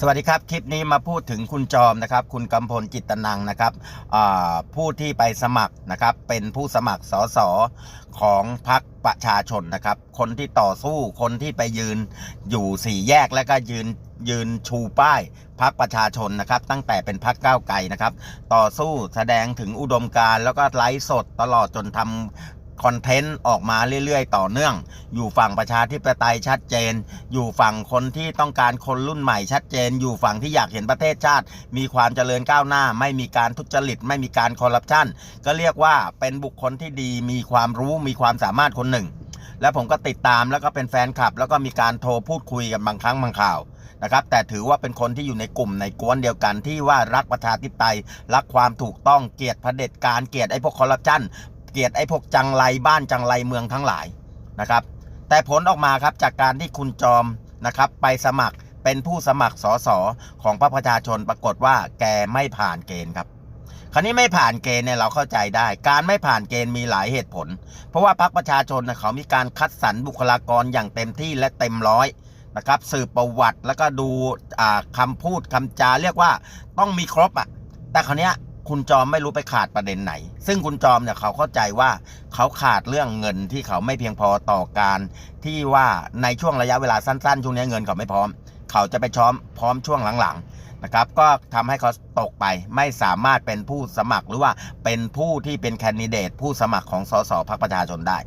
สวัสดีครับ คลิปนี้มาพูดถึงคุณจอมนะครับ คุณกำพลจิตนังนะครับผู้ที่ไปสมัครนะครับ เป็นผู้สมัครสสของพรรคประชาชนนะครับ คนที่ต่อสู้คนที่ไปยืนอยู่สี่แยกและก็ยืนยืนชูป้ายพรรคประชาชนนะครับ ตั้งแต่เป็นพรรคก้าวไกลนะครับ ต่อสู้แสดงถึงอุดมการแล้วก็ไลฟ์สดตลอดจนทำ คอนเทนต์ออกมาเรื่อยๆ ต่อเนื่อง อยู่ฝั่งประชาธิปไตยชัดเจน อยู่ฝั่งคนที่ต้องการคนรุ่นใหม่ชัดเจน อยู่ฝั่งที่อยากเห็นประเทศชาติ มีความเจริญก้าวหน้า ไม่มีการทุจริต ไม่มีการคอร์รัปชันก็เรียกว่าเป็นบุคคลที่ดีมีความรู้มีความสามารถคนหนึ่ง แล้วผมก็ติดตามแล้วก็เป็นแฟนคลับ แล้วก็มีการโทรพูดคุยกันบางครั้งบางข่าวนะครับแต่ถือว่าเป็นคนที่อยู่ในกลุ่มในกวนเดียวกันที่ว่ารักประชาธิปไตย รักความถูกต้องเกลียดเผด็จการเกลียดไอ้พวกคอร์รัปชัน เกลียดไอ้พวกจังไรบ้านจังไรเมืองทั้งหลายนะครับ แต่ผลออกมาครับจากการที่คุณจอมนะครับ ไปสมัครเป็นผู้สมัครสสของพรรคประชาชนปรากฏว่าแกไม่ผ่านเกณฑ์ครับคราวนี้ไม่ผ่านเกณฑ์เนี่ยเราเข้าใจได้ การไม่ผ่านเกณฑ์มีหลายเหตุผล เพราะว่าพรรคประชาชนนะเขามีการคัดสรรบุคลากรอย่างเต็มที่และเต็มร้อยนะครับสืบประวัติแล้วก็ดูอ่าคำพูดคำจาเรียกว่าต้องมีครบอะแต่คราวนี้ คุณจอมไม่รู้ไปขาดประเด็นไหน ซึ่งคุณจอมเนี่ยเขาเข้าใจว่าเขาขาดเรื่องเงินที่เขาไม่เพียงพอต่อการที่ว่าในช่วงระยะเวลาสั้นๆ ช่วงนี้เงินเขาไม่พร้อม เขาจะไปช้อมพร้อมช่วงหลังๆนะครับก็ทำให้เขาตกไปไม่สามารถเป็นผู้สมัครหรือว่าเป็นผู้ที่เป็นแคนดิเดตผู้สมัครของสสพรรคประชาชนได้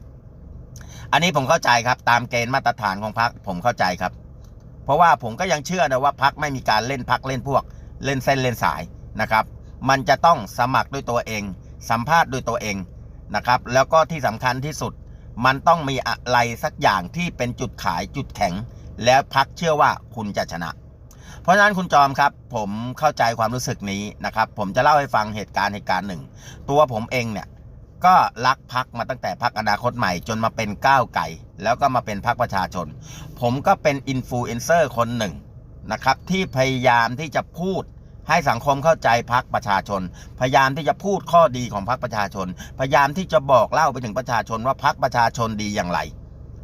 อันนี้ผมเข้าใจครับตามเกณฑ์มาตรฐานของพรรคผมเข้าใจครับ เพราะว่าผมก็ยังเชื่อนะว่าพรรคไม่มีการเล่นพรรคเล่นพวกเล่นเส้นเล่นสายนะครับ มันจะต้องสมัครด้วยตัวเอง สัมภาษณ์ด้วยตัวเองนะครับ แล้วก็ที่สำคัญที่สุด มันต้องมีอะไรสักอย่างที่เป็นจุดขายจุดแข็ง แล้วพักเชื่อว่าคุณจะชนะ เพราะฉะนั้นคุณจอมครับ ผมเข้าใจความรู้สึกนี้นะครับ ผมจะเล่าให้ฟังเหตุการณ์เหตุการณ์หนึ่ง ตัวผมเองเนี่ยก็รักพักมาตั้งแต่พักอนาคตใหม่จนมาเป็นก้าวไก่ แล้วก็มาเป็นพักประชาชน ผมก็เป็นอินฟลูเอนเซอร์คนหนึ่งนะครับที่พยายามที่จะพูด ให้สังคมเข้าใจพักประชาชน พยายามที่จะพูดข้อดีของพักประชาชน พยายามที่จะบอกเล่าไปถึงประชาชนว่าพักประชาชนดีอย่างไร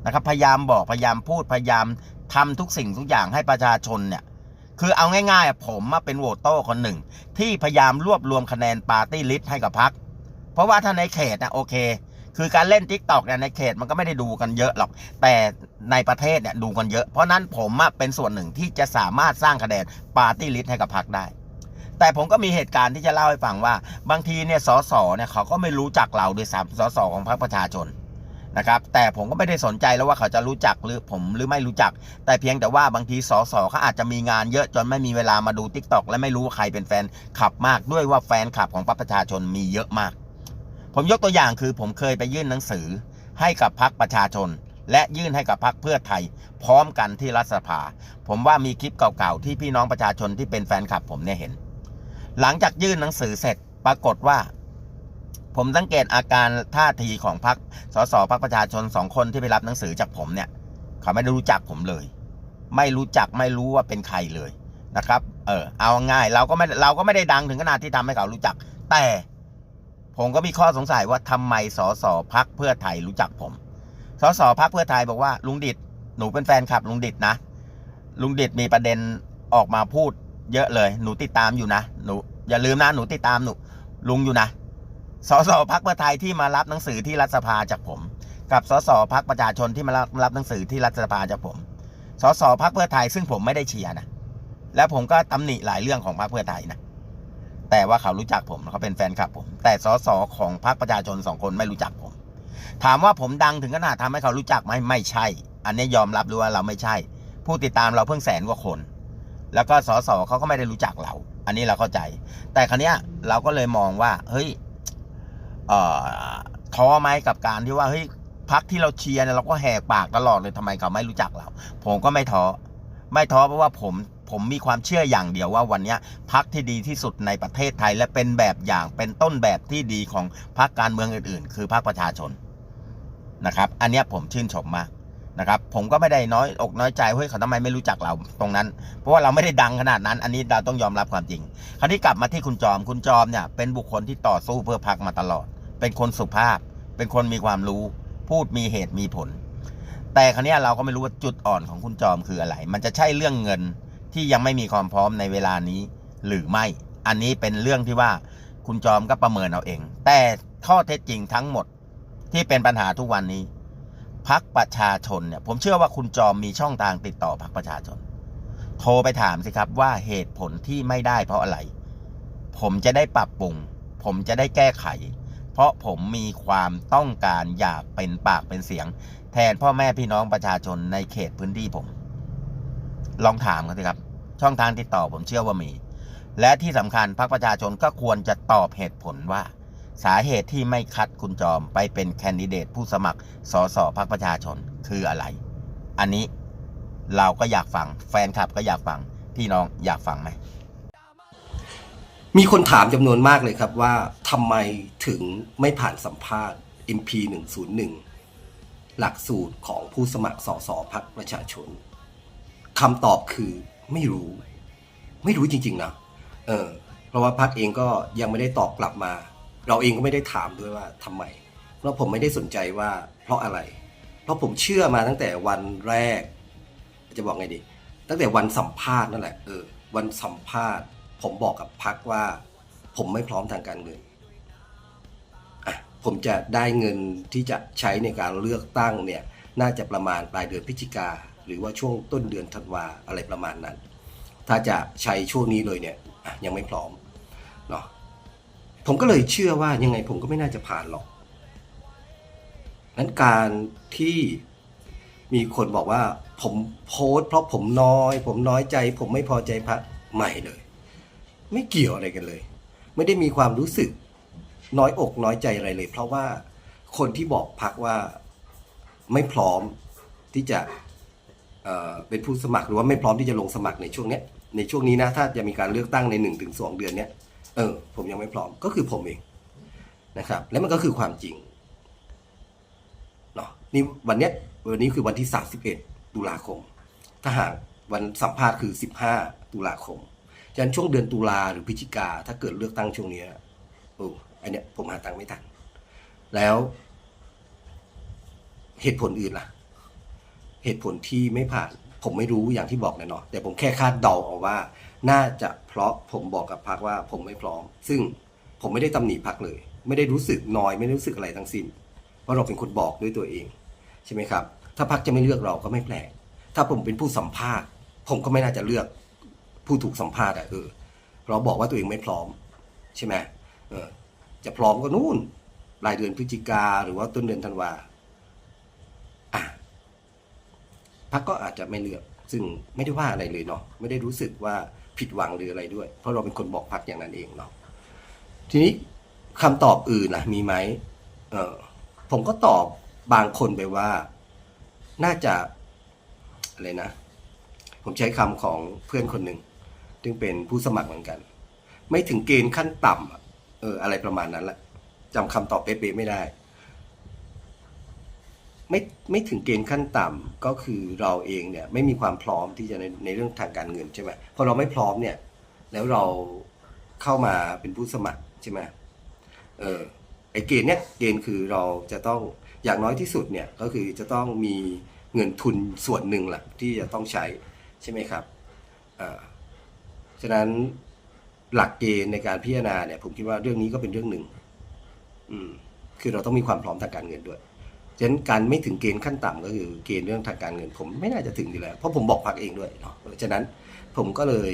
นะครับ พยายามบอกพยายามพูดพยายามทำทุกสิ่งทุกอย่างให้ประชาชนเนี่ยคือเอาง่ายๆผมมาเป็นโหวตโต้คนหนึ่ง ที่พยายามรวบรวมคะแนนปาร์ตี้ลิสต์ให้กับพักเพราะว่าถ้าในเขตนะโอเค คือการเล่นทิกตอกเนี่ยในเขตมันก็ไม่ได้ดูกันเยอะหรอก แต่ในประเทศเนี่ยดูกันเยอะ เพราะนั้นผมเป็นส่วนหนึ่งที่จะสามารถสร้างคะแนนปาร์ตี้ลิสต์ให้กับพรรคได้ แต่ผมก็มีเหตุการณ์ที่จะเล่าให้ฟังว่า บางทีเนี่ยสสเนี่ยเขาก็ไม่รู้จักเราด้วยซ้ำสสของพรรคประชาชนนะครับแต่ผมก็ไม่ได้สนใจแล้วว่าเขาจะรู้จักหรือผมหรือไม่รู้จัก แต่เพียงแต่ว่าบางทีสสเขาอาจจะมีงานเยอะจนไม่มีเวลามาดูทิกตอกและไม่รู้ว่าใครเป็นแฟนคลับมากด้วยว่าแฟนคลับของพรรคประชาชนมีเยอะมาก ผมยกตัวอย่างคือผมเคยไปยื่นหนังสือให้กับพรรคประชาชน และยื่นให้กับพรรคเพื่อไทย พร้อมกันที่รัฐสภา ผมว่ามีคลิปเก่าๆที่พี่น้องประชาชนที่เป็นแฟนคลับผมเนี่ยเห็น หลังจากยื่นหนังสือเสร็จปรากฏว่า ผมสังเกตอาการท่าทีของพรรคสสพรรคประชาชนสองคนที่ไปรับหนังสือจากผมเนี่ย เขาไม่ได้รู้จักผมเลย ไม่รู้จักไม่รู้ว่าเป็นใครเลยนะครับ เออเอาง่ายเราก็ไม่เราก็ไม่ได้ดังถึงขนาดที่ทำให้เขารู้จัก แต่ผมก็มีข้อสงสัยว่าทำไมสสพักเพื่อไทยรู้จักผม สสพักเพื่อไทยบอกว่าลุงดิดหนูเป็นแฟนคลับลุงดิดนะ ลุงดิดมีประเด็นออกมาพูด เยอะเลย หนูติดตามอยู่นะ หนู อย่าลืมนะ หนูติดตามหนู ลุงอยู่นะ สสพักเพื่อไทยที่มารับหนังสือที่รัฐสภาจากผม กับสสพักประชาชนที่มารับรับหนังสือที่รัฐสภาจากผม สสพักเพื่อไทยซึ่งผมไม่ได้เชียร์นะ แล้วผมก็ตำหนิหลายเรื่องของพรรคเพื่อไทยนะ แต่ว่าเขารู้จักผมเขาเป็นแฟนคลับผม แต่สสของพรรคประชาชนสองคนไม่รู้จักผม ถามว่าผมดังถึงขนาดทำให้เขารู้จักไหมไม่ใช่ อันนี้ยอมรับด้วยว่าเราไม่ใช่ ผู้ติดตามเราเพิ่งแสนกว่าคน แล้วก็สสเขาก็ไม่ได้รู้จักเรา อันนี้เราเข้าใจ แต่ครั้นี้ยเราก็เลยมองว่า เฮ้ยเอ่อท้อไหมกับการที่ว่าเฮ้ยพักที่เราเชียร์เนี่ยเราก็แหกปากตลอดเลยทำไมเขาไม่รู้จักเรา ผมก็ไม่ท้อไม่ท้อเพราะว่าผมผมมีความเชื่ออย่างเดียวว่าวันนี้พักที่ดีที่สุดในประเทศไทย และเป็นแบบอย่างเป็นต้นแบบที่ดีของพักการเมืองอื่น ๆ คือพักประชาชนนะครับ อันนี้ผมชื่นชมมาก นะครับผมก็ไม่ได้น้อยอกน้อยใจเฮ้ยเขาทำไมไม่รู้จักเราตรงนั้น เพราะว่าเราไม่ได้ดังขนาดนั้น อันนี้เราต้องยอมรับความจริง คราวนี้กลับมาที่คุณจอมคุณจอมเนี่ยเป็นบุคคลที่ต่อสู้เพื่อพักมาตลอด เป็นคนสุภาพ เป็นคนมีความรู้ พูดมีเหตุมีผล แต่คราวนี้เราก็ไม่รู้ว่าจุดอ่อนของคุณจอมคืออะไร มันจะใช่เรื่องเงินที่ยังไม่มีความพร้อมในเวลานี้ หรือไม่ อันนี้เป็นเรื่องที่ว่าคุณจอมก็ประเมินเอาเอง แต่ข้อเท็จจริงทั้งหมดที่เป็นปัญหาทุกวันนี้ พักประชาชนเนี่ยผมเชื่อว่าคุณจอมมีช่องทางติดต่อพักประชาชน โทรไปถามสิครับว่าเหตุผลที่ไม่ได้เพราะอะไร ผมจะได้ปรับปรุง ผมจะได้แก้ไข เพราะผมมีความต้องการอยากเป็นปากเป็นเสียง แทนพ่อแม่พี่น้องประชาชนในเขตพื้นที่ผม ลองถามกันสิครับ ช่องทางติดต่อผมเชื่อว่ามี และที่สำคัญพรรคประชาชนก็ควรจะตอบเหตุผลว่า สาเหตุที่ไม่คัดคุณจอมไปเป็นแคนดิเดตผู้สมัครสสพรรคประชาชนคืออะไร อันนี้เราก็อยากฟัง แฟนคลับก็อยากฟัง พี่น้องอยากฟังไหม มีคนถามจำนวนมากเลยครับว่าทำไมถึงไม่ผ่านสัมภาษณ์ MP 101หลักสูตรของผู้สมัครสสพักประชาชนคำตอบคือไม่รู้ ไม่รู้จริง ๆ นะ เออ เพราะว่าพักเองก็ยังไม่ได้ตอบกลับมา เราเองก็ไม่ได้ถามด้วยว่าทำไม เพราะผมไม่ได้สนใจว่าเพราะอะไร เพราะผมเชื่อมาตั้งแต่วันแรก จะบอกไงดี ตั้งแต่วันสัมภาษณ์นั่นแหละเออวันสัมภาษณ์ ผมบอกกับพักว่า ผมไม่พร้อมทางการเงินอะผมจะได้เงินที่จะใช้ในการเลือกตั้งเนี่ยน่าจะประมาณปลายเดือนพฤศจิกาหรือว่าช่วงต้นเดือนธันวาอะไรประมาณนั้น ถ้าจะใช้ช่วงนี้เลยเนี่ยยังไม่พร้อม ผมก็เลยเชื่อว่ายังไงผมก็ไม่น่าจะผ่านหรอกนั้นการที่มีคนบอกว่าผมโพสเพราะผมน้อย ผมน้อยใจ ผมไม่พอใจพระไม่เลย ไม่เกี่ยวอะไรกันเลย ไม่ได้มีความรู้สึกน้อยอกน้อยใจอะไรเลย เพราะว่าคนที่บอกพักว่าไม่พร้อมที่จะเเป็นผู้สมัครหรือว่าไม่พร้อมที่จะลงสมัครในช่วงเนี้ยในช่วงนี้นะถ้าจะมีการเลือกตั้งในหนึ่งถึงสองเดือนเนี้ย เออ ผมยังไม่พร้อมก็คือผมเองนะครับ และมันก็คือความจริงเนาะนี่วันเนี้ยวันนี้คือวันที่ 31 ตุลาคม ถ้าหากวันสัมภาษณ์คือ 15 ตุลาคมฉะนั้นช่วงเดือนตุลาหรือพฤศจิกาถ้าเกิดเลือกตั้งช่วงนี้โอ้อันเนี้ยผมหาตังค์ไม่ทัน แล้ว เหตุผลอื่นล่ะ เหตุผลที่ไม่ผ่าน ผมไม่รู้อย่างที่บอกเลยเนาะแต่ผมแค่คาดเดาเอาว่า น่าจะเพราะผมบอกกับพักว่าผมไม่พร้อม ซึ่งผมไม่ได้ตำหนิพักเลย ไม่ได้รู้สึกน้อยไม่ได้รู้สึกอะไรทั้งสิ้นเพราะเราเป็นคนบอกด้วยตัวเองใช่ไหมครับ ถ้าพักจะไม่เลือกเราก็ไม่แปลก ถ้าผมเป็นผู้สัมภาษณ์ ผมก็ไม่น่าจะเลือกผู้ถูกสัมภาษณ์อะเออเราบอกว่าตัวเองไม่พร้อม ใช่ไหมเออจะพร้อมก็นู่นปลายเดือนพฤศจิกาหรือว่าต้นเดือนธันวาอะพักก็อาจจะไม่เลือก ซึ่งไม่ได้ว่าอะไรเลยเนาะไม่ได้รู้สึกว่า ผิดหวังหรืออะไรด้วย เพราะเราเป็นคนบอกพักอย่างนั้นเองเนาะทีนี้คำตอบอื่นล่ะมีไหมเออผมก็ตอบบางคนไปว่า น่าจะอะไรนะ ผมใช้คำของเพื่อนคนหนึ่งซึ่งเป็นผู้สมัครเหมือนกัน ไม่ถึงเกณฑ์ขั้นต่ำอะเอออะไรประมาณนั้นแหละจำคำตอบเป๊ะๆไม่ได้ ไม่ไม่ถึงเกณฑ์ขั้นต่ำก็คือเราเองเนี่ยไม่มีความพร้อมที่จะในในเรื่องทางการเงินใช่ไหมพอเราไม่พร้อมเนี่ย แล้วเราเข้ามาเป็นผู้สมัครใช่ไหมเออไอเกณฑ์เนี่ยเกณฑ์คือเราจะต้องอย่างน้อยที่สุดเนี่ยก็คือจะต้องมีเงินทุนส่วนหนึ่งแหละที่จะต้องใช้ใช่ไหมครับอ่าฉะนั้นหลักเกณฑ์ในการพิจารณาเนี่ยผมคิดว่าเรื่องนี้ก็เป็นเรื่องหนึ่ง อืม คือเราต้องมีความพร้อมทางการเงินด้วย ฉะนั้นการไม่ถึงเกณฑ์ขั้นต่ำก็คือเกณฑ์เรื่องทางการเงิน ผมไม่น่าจะถึงอยู่แล้ว เพราะผมบอกพักเองด้วยเนาะฉะนั้นผมก็เลย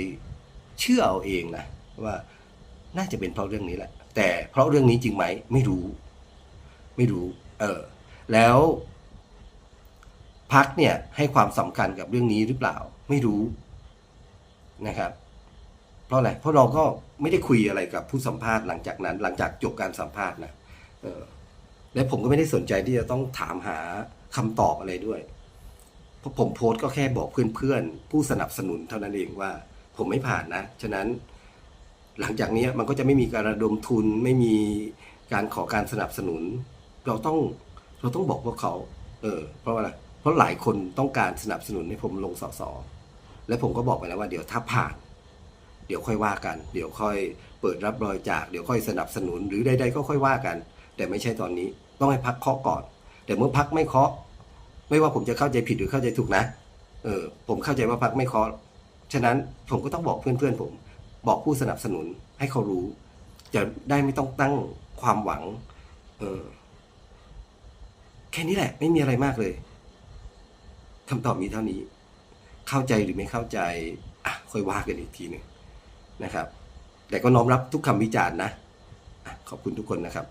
เชื่อเอาเองนะว่าน่าจะเป็นเพราะเรื่องนี้แหละ แต่เพราะเรื่องนี้จริงไหมไม่รู้ ไม่รู้ เออ แล้วพักเนี่ยให้ความสำคัญกับเรื่องนี้หรือเปล่า ไม่รู้นะครับ เพราะอะไรเพราะเราก็ไม่ได้คุยอะไรกับผู้สัมภาษณ์หลังจากนั้น หลังจากจบการสัมภาษณ์นะเออ และผมก็ไม่ได้สนใจที่จะต้องถามหาคำตอบอะไรด้วย เพราะผมโพสต์ก็แค่บอกเพื่อนๆ ผู้สนับสนุนเท่านั้นเองว่า ผมไม่ผ่านนะ ฉะนั้น หลังจากนี้มันก็จะไม่มีการระดมทุนไม่มีการขอการสนับสนุน เราต้องเราต้องบอกพวกเขา เออ เพราะว่าอะไรเพราะหลายคนต้องการสนับสนุนให้ผมลงสสและผมก็บอกไปแล้วว่าเดี๋ยวถ้าผ่าน เดี๋ยวค่อยว่ากัน เดี๋ยวค่อยเปิดรับบริจาคเดี๋ยวค่อยสนับสนุน หรือใดๆก็ค่อยว่ากัน แต่ไม่ใช่ตอนนี้ ต้องให้พักเคาะก่อน แต่เมื่อพักไม่เคาะ ไม่ว่าผมจะเข้าใจผิดหรือเข้าใจถูกนะ เออ ผมเข้าใจว่าพักไม่เคาะ ฉะนั้นผมก็ต้องบอกเพื่อนๆผม บอกผู้สนับสนุนให้เขารู้ จะได้ไม่ต้องตั้งความหวัง เออ แค่นี้แหละ ไม่มีอะไรมากเลยคำตอบมีเท่านี้ เข้าใจหรือไม่เข้าใจ อะ ค่อยว่ากันอีกทีหนึ่งนะครับ แต่ก็น้อมรับทุกคำวิจารณ์นะอะขอบคุณทุกคนนะครับ